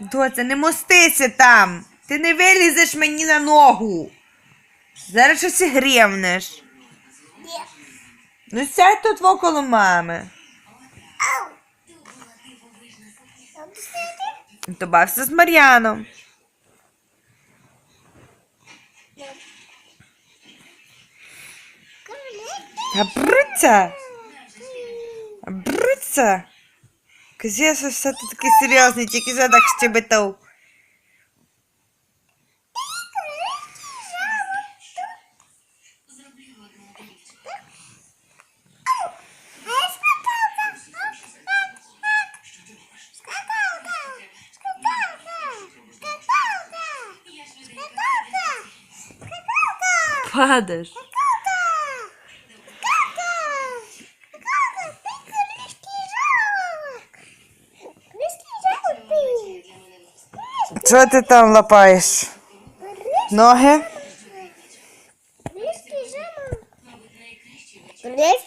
Доця, не мостися там. Ти не вилізеш мені на ногу. Зараз щось грівнеш. Ну сядь тут около мами. Ау. Там сидить? То бався з Мар'яном. Та бриться. Бриться. все-таки серйозний, тільки задак щебетав. Падаєш. Що ти там лапаєш? Ноги? Рис